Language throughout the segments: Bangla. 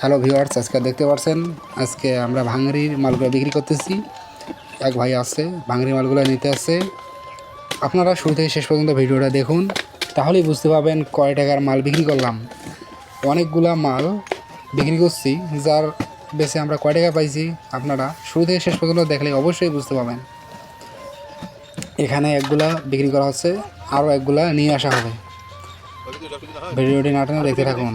হ্যালো ভিউয়ার্স আজকে দেখতে পাচ্ছেন আজকে আমরা ভাঙড়ির মালগুলো বিক্রি করতেছি। এক ভাই আছে, ভাঙড়ির মালগুলো নিতে আসছে। আপনারা শুরু থেকে শেষ পর্যন্ত ভিডিওটা দেখুন, তাহলেই বুঝতে পারবেন কয় টাকার মাল বিক্রি করলাম। অনেকগুলা মাল বিক্রি করছি, যার বেশি আমরা কয় টাকা পাইছি, আপনারা শুরু থেকে শেষ পর্যন্ত দেখলে অবশ্যই বুঝতে পারবেন। এখানে একগুলা বিক্রি করা হচ্ছে, আরও একগুলা নিয়ে আসা হবে। ভিডিওটি নাটনে দেখতে থাকুন।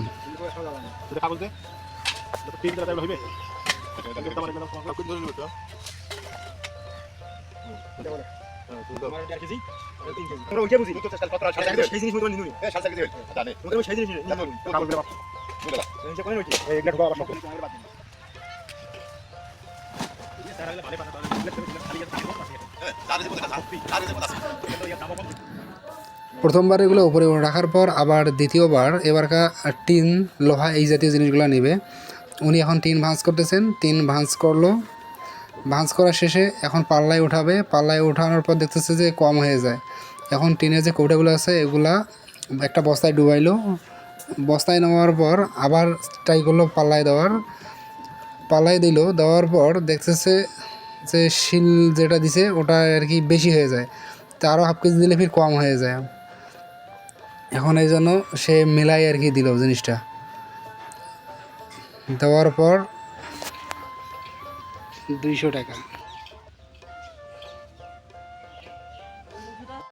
প্রথমবার এগুলো উপরে রাখার পর আবার দ্বিতীয়বার এবারকা টিন লোহা এই জাতীয় জিনিসগুলো নেবে। উনি এখন টিন ভাঁজ করতেছেন টিন ভাঁজ করল। ভাঁজ করার শেষে এখন পাল্লায় উঠাবে। পাল্লায় উঠানোর পর দেখতেছে যে কম হয়ে যায়। এখন টিনের যে কৌটাগুলো আছে, এগুলা একটা বস্তায় ডুবাইলো। বস্তায় নেওয়ার পর আবার ট্রাই করল পাল্লায় দেওয়ার। পাল্লায় দিল, দেওয়ার পর দেখতেছে যে শিল যেটা দিছে, ওটা আর কি বেশি হয়ে যায়। তা আরও হাফ কেজি দিলে ফির কম হয়ে যায়। এখন এই জন্য সে মেলাই আর কি দিল জিনিসটা। দেওয়ার পর দুইশো টাকা।